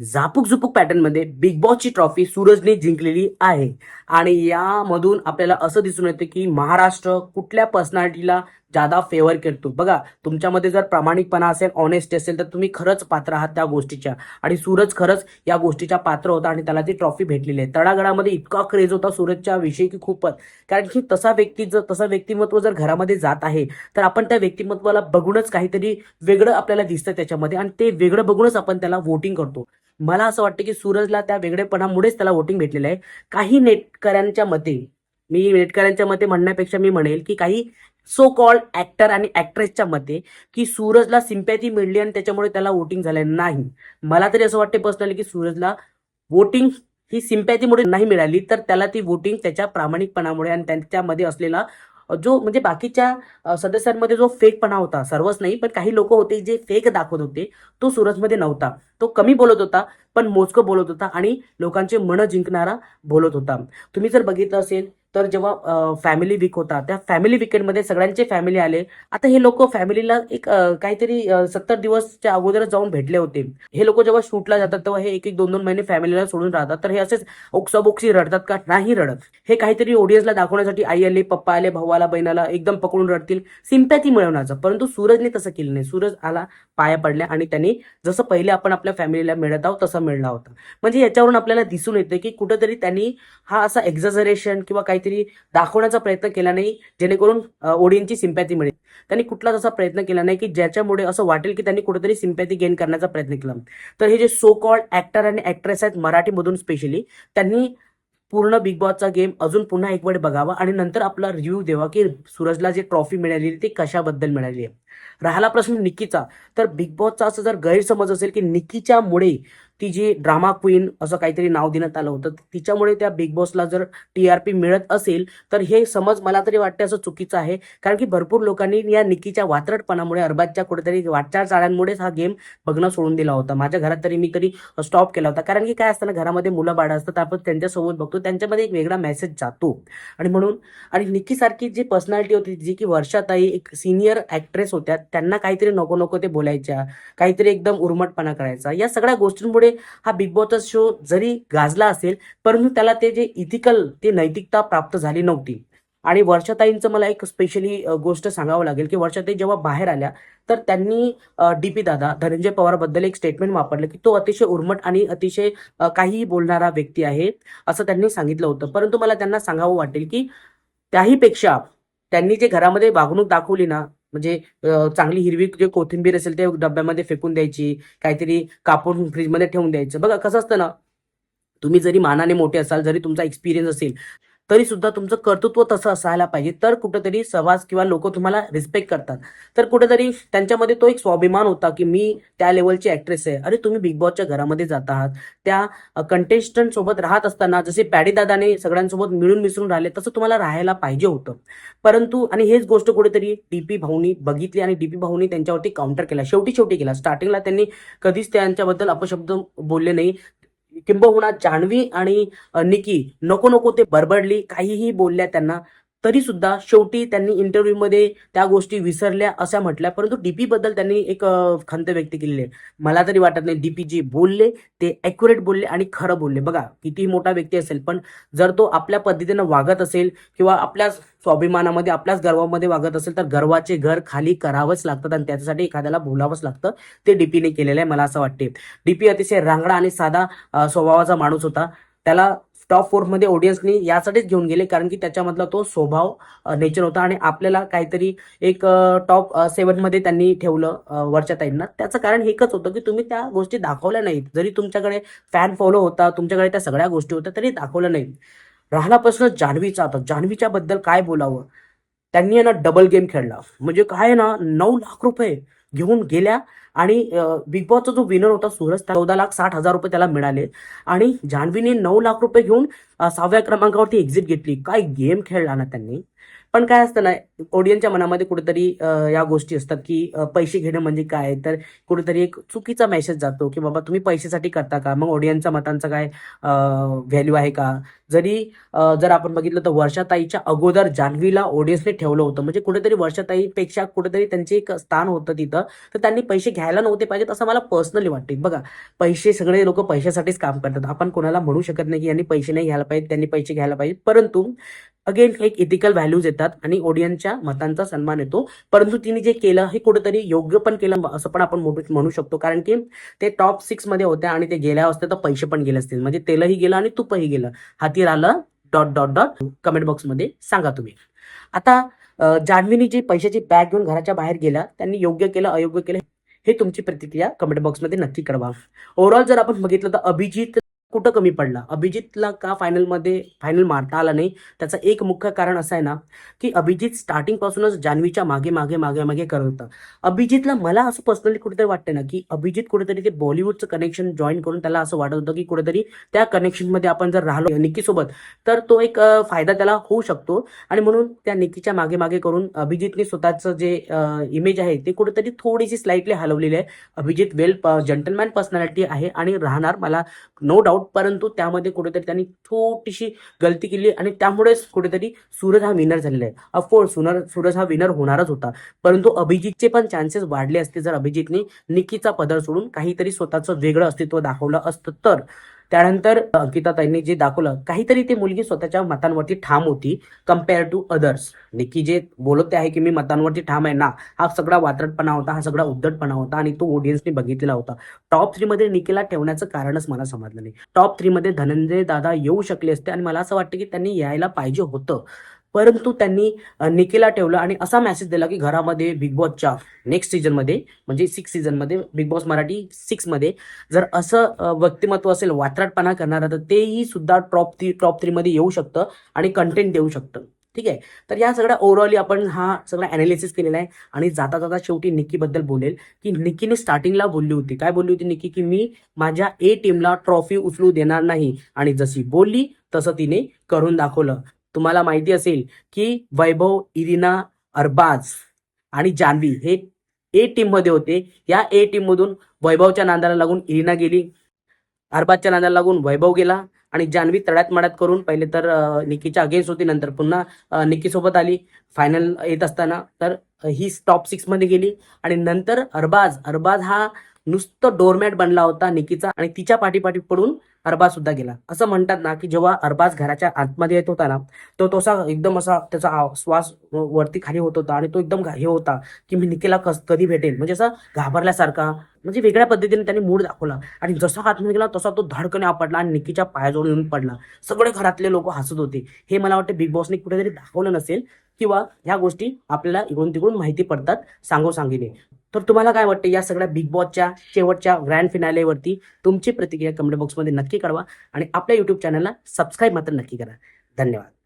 झापूक झुपूक पॅटर्नमध्ये big बॉसची trophy सूरजने जिंकलेली आहे. आणि यामधून आपल्याला असं दिसून येतं की महाराष्ट्र कुठल्या पर्सनॅलिटीला जादा फेवर करतो. बघा तुमच्यामध्ये जर प्रामाणिकपणा असेल ऑनेस्ट असेल तर तुम्ही खरंच पात्र आहात त्या गोष्टीच्या. आणि सूरज खरंच या गोष्टीच्या पात्र होता आणि त्याला ती ट्रॉफी भेटलेली आहे. तळागळामध्ये इतका क्रेज होता सूरजच्या विषयी की खूपच. कारण की तसा व्यक्ती जर तसा व्यक्तिमत्व जर घरामध्ये जात आहे तर आपण त्या व्यक्तिमत्वाला बघूनच काहीतरी वेगळं आपल्याला दिसतं त्याच्यामध्ये आणि ते वेगळं बघूनच आपण त्याला वोटिंग करतो. मला असं वाटतं की सूरजला त्या वेगळेपणामुळेच त्याला वोटिंग भेटलेलं आहे. काही नेटकऱ्यांच्या मते मी नेटकऱ्यांच्या मते म्हणण्यापेक्षा मी म्हणेल की काही सो कॉल्ड ऍक्टर आणि ऍक्ट्रेसच्या मते की सूरजला सिम्पॅथी मिळली आणि त्याच्यामुळे त्याला वोटिंग झालं नाही. मला तरी असं वाटते पर्सनली की सूरजला वोटिंग ही सिम्पॅथीमुळे नाही मिळाली तर त्याला ती वोटिंग त्याच्या प्रामाणिकपणामुळे आणि त्यांच्यामध्ये असलेला जो म्हणजे बाकीच्या सदस्यांमध्ये जो फेकपणा होता सर्वच नाही पण काही लोक होते जे फेक दाखवत होते तो सूरजमध्ये नव्हता. तो कमी बोलत होता. पण मोजकं बोलत होता आणि लोकांचे मन जिंकणारा बोलत होता. तुम्ही जर बघितलं असेल तर जेव्हा फॅमिली वीक होता त्या फॅमिली विकेंडमध्ये सगळ्यांचे फॅमिली आले. आता हे लोक फॅमिलीला एक काहीतरी सत्तर दिवसच्या अगोदर जाऊन भेटले होते. हे लोक जेव्हा शूटला जातात तेव्हा हे एक एक दोन दोन महिने फॅमिलीला सोडून राहतात. तर हे असेच ओक्साबोक्सी रडतात का? नाही रडत. हे काहीतरी ऑडियन्सला दाखवण्यासाठी आई आले पप्पा आले भावाला बहिणाला एकदम पकडून रडतील. सिम्पॅथी मिळवण्याचं. परंतु सूरजने तसं केलं नाही. सूरज आला पाया पडल्या आणि त्यांनी जसं पहिले आपण आपल्या फॅमिलीला मिळत आहोत तसं मिळला होता. म्हणजे याच्यावरून आपल्याला दिसून येतं की कुठंतरी त्यांनी हा असा एक्झाजरेशन किंवा काहीतरी दाखवण्याचा प्रयत्न केला नाही जेणेकरून ओडियनची सिम्पॅथी मिळेल. त्यांनी कुठलाच असा प्रयत्न केला नाही की ज्याच्यामुळे असं वाटेल की त्यांनी कुठेतरी सिम्पॅथी गेन करण्याचा प्रयत्न केला. तर हे जे सो कॉल्ड ऍक्टर आणि ऍक्ट्रेस आहेत मराठीमधून स्पेशली त्यांनी पूर्ण बिग बॉसचा गेम अजून पुन्हा एक वेळ बघावा आणि नंतर आपला रिव्ह्यू द्यावा की सूरजला जी ट्रॉफी मिळाली ती कशाबद्दल मिळाली आहे. राहिला प्रश्न निक्कीचा. तर बिग बॉसचा असं जर गैरसमज असेल की निक्कीच्यामुळे ती जी ड्रामा क्वीन असं काहीतरी नाव देण्यात आलं होतं तिच्यामुळे त्या बिग बॉसला जर टी आर पी मिळत असेल तर हे समज मला तरी वाटते असं चुकीचं आहे. कारण की भरपूर लोकांनी या निक्कीच्या वात्रटपणामुळे अरबाजच्या कुठेतरी वाटचाल चाळ्यांमुळेच हा गेम बघणं सोडून दिला होता. माझ्या घरात तरी मी तरी स्टॉप केला होता. कारण की काय असतं ना घरामध्ये मुलं बाळं असतात आपण त्यांच्यासोबत बघतो त्यांच्यामध्ये एक वेगळा मेसेज जातो. आणि म्हणून आणि निक्कीसारखी जी पर्सनॅलिटी होती जी की वर्षाताई एक सिनियर ऍक्ट्रेस होत्या त्यांना काहीतरी नको नको ते बोलायच्या काहीतरी एकदम उर्मटपणा करायचा. या सगळ्या गोष्टींमुळे हा बिग बॉसचा शो जरी गाजला असेल परंतु त्याला ते जे इथिकल ते नैतिकता प्राप्त झाली नव्हती. आणि वर्षाताईंचं मला एक स्पेशली गोष्ट सांगावं लागेल की वर्षाताई जेव्हा बाहेर आल्या तर त्यांनी डी पी दादा धनंजय पवारबद्दल एक स्टेटमेंट वापरलं की तो अतिशय उर्मट आणि अतिशय काहीही बोलणारा व्यक्ती आहे असं त्यांनी सांगितलं होतं. परंतु मला त्यांना सांगावं वाटेल की त्याहीपेक्षा त्यांनी जे घरामध्ये वागणूक दाखवली ना म्हणजे चांगली हिरवी जे कोथिंबीर असेल ते डब्यामध्ये फेकून द्यायची काहीतरी कापून फ्रीजमध्ये ठेवून द्यायचं. बघा कसं असतं ना तुम्ही जरी मानाने मोठे असाल जरी तुमचा एक्सपिरियन्स असेल तरी सुद्धा तुमचं कर्तृत्व तसं असायला पाहिजे. तर कुठेतरी समाज किंवा लोक तुम्हाला रिस्पेक्ट करतात. तर कुठेतरी त्यांच्यामध्ये तो एक स्वाभिमान होता की मी त्या लेवलची ऍक्ट्रेस आहे. अरे तुम्ही बिग बॉसच्या घरामध्ये जात आहात. त्या कंटेस्टंट सोबत राहत असताना जसे पॅडी दादाने सगळ्यांसोबत मिळून मिसळून राहिले तसं तुम्हाला राहायला पाहिजे होतं. परंतु आणि हेच गोष्ट कुठेतरी डी पी भाऊनी बघितली आणि डी पी भाऊनी त्यांच्यावरती काउंटर केला. शेवटी शेवटी केला स्टार्टिंगला त्यांनी कधीच त्यांच्याबद्दल अपशब्द बोलले नाही. किंबहुना जान्हवी आणि निकी नको नको ते बरबडली. काहीही बोलल्या त्यांना तरी सुद्धा शेवटी त्यांनी इंटरव्ह्यूमध्ये त्या गोष्टी विसरल्या अशा म्हटल्या. परंतु डीपी बद्दल त्यांनी एक खंत व्यक्त केलेली आहे. मला तरी वाटत नाही डीपी जे बोलले ते ॲक्युरेट बोलले आणि खरं बोलले. बघा कितीही मोठा व्यक्ती असेल पण जर तो आपल्या पद्धतीनं वागत असेल किंवा आपल्याच स्वाभिमानामध्ये आपल्याच गर्वामध्ये वागत असेल तर गर्वाचे घर खाली करावंच लागतात आणि त्याच्यासाठी एखाद्याला बोलावंच लागतं. ते डीपीने केलेलं आहे मला असं वाटते डीपी अतिशय रांगडा आणि साधा स्वभावाचा माणूस होता. त्याला टॉप फोरमध्ये ऑडियन्सनी यासाठीच घेऊन गेले कारण की त्याच्यामधला तो स्वभाव नेचर होता. आणि आपल्याला काहीतरी एक टॉप सेवनमध्ये त्यांनी ठेवलं वरच्या ताईंना. त्याचं कारण एकच होतं की तुम्ही त्या गोष्टी दाखवल्या नाहीत. जरी तुमच्याकडे फॅन फॉलो होता तुमच्याकडे त्या सगळ्या गोष्टी होत्या तरी दाखवल्या नाहीत. राहिला प्रश्न जान्हवीचा आता जान्हवीच्या बद्दल काय बोलावं? त्यांनी आहे ना डबल गेम खेळला. म्हणजे काय आहे ना नऊ लाख रुपये घेऊन गेल्या आणि बिग बॉसचा जो विनर होता सूरज त्या चौदा लाख साठ हजार रुपये त्याला मिळाले. आणि जान्हवीने नऊ लाख रुपये घेऊन सहाव्या क्रमांकावरती एक्झिट घेतली. काय गेम खेळला ना त्यांनी. पण काय असतं ना ऑडियन्सच्या मनामध्ये कुठेतरी या गोष्टी असतात की पैसे घेणं म्हणजे काय? तर कुठेतरी एक चुकीचा मेसेज जातो की बाबा तुम्ही पैशासाठी करता का? मग ऑडियन्सच्या मतांचा काय व्हॅल्यू आहे का? जरी जर आपण बघितलं तर वर्षाताईच्या अगोदर जान्हवीला ऑडियन्सने ठेवलं होतं. म्हणजे कुठेतरी वर्षाताईपेक्षा कुठेतरी त्यांचे एक स्थान होतं तिथं. तर त्यांनी पैसे घ्यायला नव्हते पाहिजेत असं मला पर्सनली वाटते बघा पैसे सगळे लोक पैशासाठीच काम करतात. आपण कोणाला म्हणू शकत नाही की यांनी पैसे नाही घ्यायला पाहिजे त्यांनी पैसे घ्यायला पाहिजे परंतु अगेन एक इथिकल व्हॅल्यूज येतात आणि ऑडियन्सच्या मतांचा सन्मान येतो. परंतु तिने जे केलं हे कुठेतरी योग्य पण केलं असं पण आपण म्हणू म्हणू शकतो. कारण की ते टॉप सिक्समध्ये होत्या आणि ते गेल्या असते तर पैसे पण गेले असतील. म्हणजे तेलही गेलं आणि तुपही गेलं. हाती आलं डॉट डॉट डॉट कमेंट बॉक्समध्ये सांगा तुम्ही. आता जान्हवीनी जी पैशाची बॅग घेऊन घराच्या बाहेर गेला त्यांनी योग्य केलं अयोग्य केलं हे तुमची प्रतिक्रिया कमेंट बॉक्समध्ये नक्की कळवा. ओव्हरऑल जर आपण बघितलं तर अभिजित कुठं कमी पडला? अभिजितला का फायनलमध्ये फायनल मारता आला नाही? त्याचं एक मुख्य कारण असं आहे ना की अभिजित स्टार्टिंगपासूनच जान्हवीच्या मागे मागे मागे मागे करत होता. अभिजितला मला असं पर्सनली कुठेतरी वाटतं ना की अभिजित कुठेतरी ते बॉलिवूडचं कनेक्शन जॉईन करून त्याला असं वाटत होतं की कुठेतरी त्या कनेक्शनमध्ये आपण जर राहिलो निक्कीसोबत तर तो एक फायदा त्याला होऊ शकतो. आणि म्हणून त्या निकीच्या मागे मागे करून अभिजितने स्वतःचं जे इमेज आहे ते कुठेतरी थोडीशी स्लाइटली हलवलेली आहे. अभिजित वेल जंटलमॅन पर्सनॅलिटी आहे आणि राहणार मला नो डाऊट परंतु त्यामध्ये कुठेतरी त्यांनी छोटीशी गलती केली आणि त्यामुळेच कुठेतरी सूरज हा विनर झालेला आहे. अफकोर्स सुनर सूरज हा विनर होणारच होता. परंतु अभिजितचे पण चान्सेस वाढले असते जर अभिजितने निकीचा पदर सोडून काहीतरी स्वतःचं वेगळं अस्तित्व दाखवलं असतं तर. त्यानंतर अंकिता त्यांनी जे दाखवलं काहीतरी ती मुलगी स्वतःच्या मतांवरती ठाम होती कंपेअर टू अदर्स निकी जे बोलत आहे की मी मतांवरती ठाम आहे ना हा सगळा वात्रटपणा होता हा सगळा उद्धटपणा होता आणि तो ऑडियन्सने बघितलेला होता. टॉप थ्री मध्ये निकीला ठेवण्याचं कारणच मला समजलं नाही. टॉप थ्री मध्ये धनंजय दादा येऊ शकले असते आणि मला असं वाटतं की त्यांनी यायला पाहिजे होतं. परंतु त्यांनी निकेला ठेवलं आणि असा मेसेज दिला की घरामध्ये बिग बॉसच्या नेक्स्ट सीझनमध्ये म्हणजे सिक्स सीझनमध्ये बिग बॉस मराठी सिक्समध्ये जर असं व्यक्तिमत्व असेल वात्राटपणा करणारं तर तेही सुद्धा टॉप थ्री टॉप थ्रीमध्ये येऊ शकतं आणि कंटेंट देऊ शकतं. ठीक आहे? तर या सगळ्या ओव्हरऑली आपण हा सगळा अनालिसिस केलेला आहे आणि जाता जाता शेवटी निक्कीबद्दल बोलेल की निकीने स्टार्टिंगला बोलली होती. काय बोलली होती निकी की मी माझ्या ए टीमला ट्रॉफी उचलू देणार नाही. आणि जशी बोलली तसं तिने करून दाखवलं. तुम्हाला माहिती असेल की वैभव इरिना अरबाज आणि जान्हवी हे ए टीममध्ये होते. या ए टीम मधून वैभवच्या नांदाला लागून इरिना गेली. अरबाजच्या नांदाला लागून वैभव गेला आणि जान्हवी तळ्यात मळ्यात करून पहिले तर निकीच्या अगेन्स्ट होती. नंतर पुन्हा अं, निकीसोबत आली. फायनल येत असताना तर ही टॉप सिक्समध्ये गेली. आणि नंतर अरबाज अरबाज हा नुसतं डोरमॅट बनला होता निकीचा आणि तिच्या पाठीपाठी पडून अरबाज सुद्धा गेला. असं म्हणतात ना की जेव्हा अरबाज घराच्या आतमध्ये येत होता ना तो तसा एकदम असा त्याचा श्वास वरती खाली होत होता आणि तो एकदम हे होता की मी निकेला कस कधी भेटेल म्हणजे असं घाबरल्यासारखा म्हणजे वेगळ्या पद्धतीने त्यांनी मूड दाखवला. आणि जसा आतमध्ये गेला तसा तो धडकने आपडला आणि निकीच्या पायाजवळ येऊन पडला. सगळे घरातले लोक हसत होते. हे मला वाटतं बिग बॉसने कुठेतरी दाखवलं नसेल किंवा ह्या गोष्टी आपल्याला इकडून तिकडून माहिती पडतात सांगो सांगितले तर तुम्हाला काय वाटतं या सगळ्या बिग बॉसच्या शेवटच्या ग्रँड फिनालेवरती तुमची प्रतिक्रिया कमेंट बॉक्समध्ये नक्की कळवा आणि आपल्या युट्यूब चॅनलला सबस्क्राईब मात्र नक्की करा. धन्यवाद.